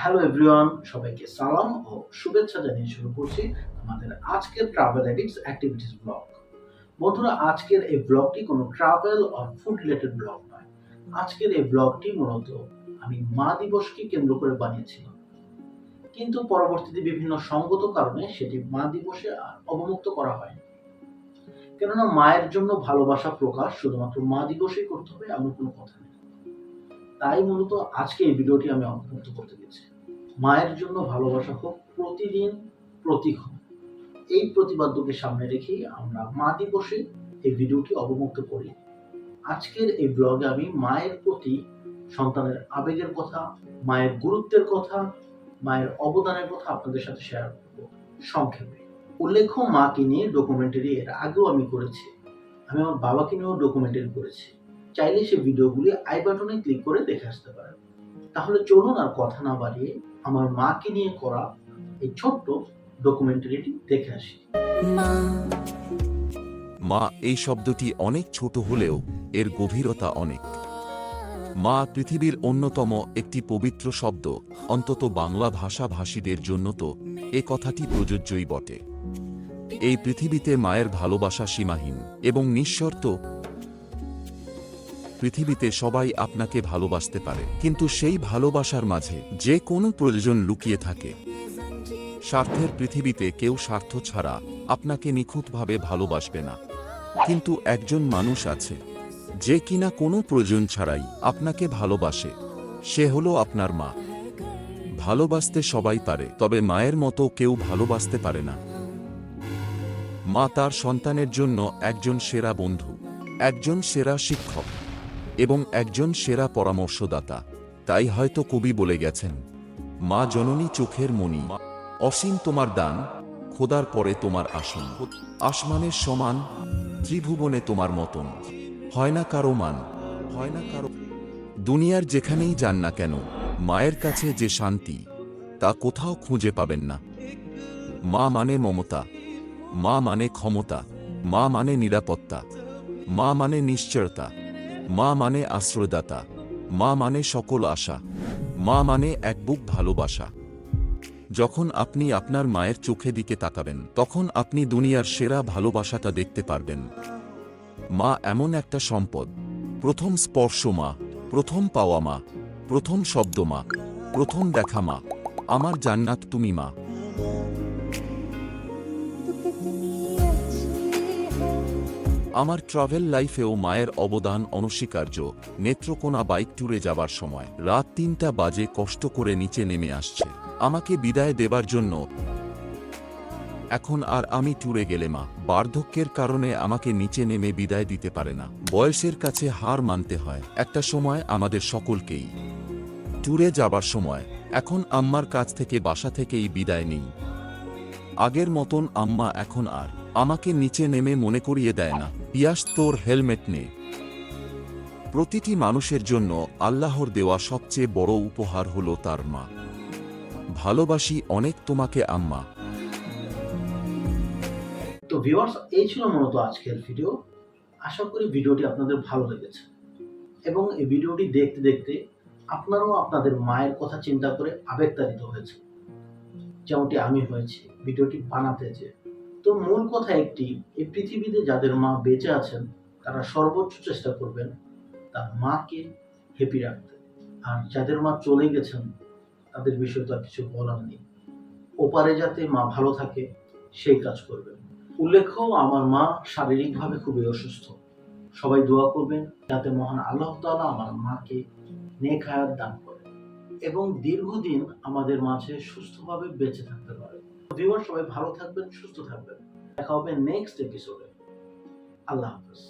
Hello everyone সবাইকে সালাম ও শুভেচ্ছা জানিয়ে শুরু করছি আমাদের আজকের ট্রাভেল এডিক্স অ্যাক্টিভিটিস ব্লগ বন্ধুরা, আজকের এই ব্লগটি কোনো travel or food related blog নয়। আজকের এই ব্লগটি মূলত আমি মা দিবসকে কেন্দ্র করে বানিয়েছিলাম। কিন্তু পরবর্তীতে বিভিন্ন সঙ্গত কারণে সেটি মা দিবসে আর অবমুক্ত করা হয়নি। কেননা, মায়ের জন্য ভালোবাসা প্রকাশ শুধুমাত্র মা দিবসেই করতে হবে, এমন কোনো কথা নেই। তাই মূলত আজকে এই ভিডিওটি আমি অন্তর্ভুক্ত করতে গেছি মায়ের জন্য ভালোবাসা হোক, প্রতিদিন প্রতিক্ষণ এই প্রতিবাদ্যকে সামনে রেখেই আমরা মা দিবসে এই ভিডিওটি অবমুক্ত করি। আজকের এই ব্লগে আমি মায়ের প্রতি সন্তানের আবেগের কথা, মায়ের গুরুত্বের কথা, মায়ের অবদানের কথা আপনাদের সাথে শেয়ার করব সংক্ষেপে। উল্লেখ্য, মাকে নিয়ে ডকুমেন্টারি এর আগেও আমি করেছি। আমি আমার বাবাকে নিয়েও ডকুমেন্টারি করেছি। চাইলে সে ভিডিওগুলি আই বাটনে ক্লিক করে দেখে আসতে পারেন তাহলে চলুন আর কথা না বাড়িয়ে আমার মাকে নিয়ে করা এই ছোট্ট ডকুমেন্টারিটি দেখে আসি। মা এই শব্দটি অনেক ছোট হলেও এর গভীরতা অনেক। মা পৃথিবীর অন্যতম একটি পবিত্র শব্দ অন্তত বাংলা ভাষাভাষীদের জন্য তো এ কথাটি প্রযোজ্যই বটে। এই পৃথিবীতে মায়ের ভালোবাসা সীমাহীন এবং নিঃশর্ত পৃথিবীতে সবাই আপনাকে ভালোবাসতে পারে। কিন্তু সেই ভালোবাসার মাঝে যে কোনো প্রয়োজন লুকিয়ে থাকে। স্বার্থের পৃথিবীতে কেউ স্বার্থ ছাড়া আপনাকে নিখুঁতভাবে ভালোবাসবে না। কিন্তু একজন মানুষ আছে, যে কিনা কোনো প্রয়োজন ছাড়াই আপনাকে ভালোবাসে। সে হলো আপনার মা। ভালোবাসতে সবাই পারে, তবে মায়ের মতো কেউ ভালোবাসতে পারে না। মা তার সন্তানের জন্য একজন সেরা বন্ধু, একজন সেরা শিক্ষক। এবং একজন সেরা পরামর্শদাতা। তাই হয়তো কবি বলে গেছেন, মা জননী চোখের মণি, অসীম তোমার দান, খোদার পরে তোমার আসন। আসমানের সমান, ত্রিভুবনে তোমার মতন। হয় না কারও মান, হয় না কারও দুনিয়ার যেখানেই যান না কেন, মায়ের কাছে যে শান্তি, তা কোথাও খুঁজে পাবেন না। মা মানে মমতা, মা মানে ক্ষমতা, মা মানে নিরাপত্তা, মা মানে নিশ্চয়তা। মা মানে আশ্রয়দাতা। মা মানে সকল আশা। মা মানে এক বুক ভালোবাসা। যখন আপনি আপনার মায়ের চোখে দিকে তাকাবেন, তখন আপনি দুনিয়ার সেরা ভালোবাসাটা দেখতে পারবেন। মা এমন একটা সম্পদ। প্রথম স্পর্শ মা, প্রথম পাওয়া মা, প্রথম শব্দ মা, প্রথম দেখা মা, আমার জান্নাত তুমি মা। আমার ট্রাভেল লাইফেও মায়ের অবদান অনস্বীকার্য। নেত্রকোনা বাইক ট্যুরে যাবার সময় রাত তিনটা বাজে কষ্ট করে নিচে নেমে আসছে। আমাকে বিদায় দেবার জন্য এখন আর আমি ট্যুরে গেলে মা, বার্ধক্যের কারণে আমাকে নিচে নেমে বিদায় দিতে পারে না। বয়সের কাছে হার মানতে হয়। একটা সময় আমাদের সকলকেই। ট্যুরে যাবার সময় এখন আম্মার কাছ থেকে বাসা থেকেই বিদায় নেই। আগের মতন আম্মা এখন আর আমাকে নিচে নেমে মনে করিয়ে দেয় না। পিয়াস, তোর হেলমেট নে। প্রতিটি মানুষের জন্য আল্লাহর দেওয়া সবচেয়ে বড় উপহার হল তার মা। ভালোবাসি অনেক তোমাকে, আম্মা। তো ভিউয়ার্স এই ছিল মূলত আজকের ভিডিও আশা করি ভিডিওটি আপনাদের ভালো লেগেছে। এবং এই ভিডিওটি দেখতে দেখতে আপনারাও আপনাদের মায়ের কথা চিন্তা করে আবেগতাড়িত হয়েছে। যেমনটি আমি হয়েছি ভিডিওটি বানাতে যে তো মূল কথা একটি এই পৃথিবীতে যাদের মা বেঁচে আছেন, তারা সর্বোচ্চ চেষ্টা করবেন তার মাকে হ্যাপি রাখতে। আর যাদের মা চলে গেছেন, তাদের বিষয়ে তো আর কিছু বলার নেই। ওপারে যাতে মা ভালো থাকে, সেই কাজ করবেন। উল্লেখ্য, আমার মা শারীরিকভাবে খুবই অসুস্থ। সবাই দোয়া করবেন যাতে মহান আল্লাহ তাআলা আমার মাকে নেক হায়াত দান করে এবং দীর্ঘদিন আমাদের মাঝে সুস্থভাবে বেঁচে থাকতে পারে ভিউয়ার সবাই ভালো থাকবেন সুস্থ থাকবেন। দেখা হবে নেক্সট এপিসোডে আল্লাহ হাফেজ।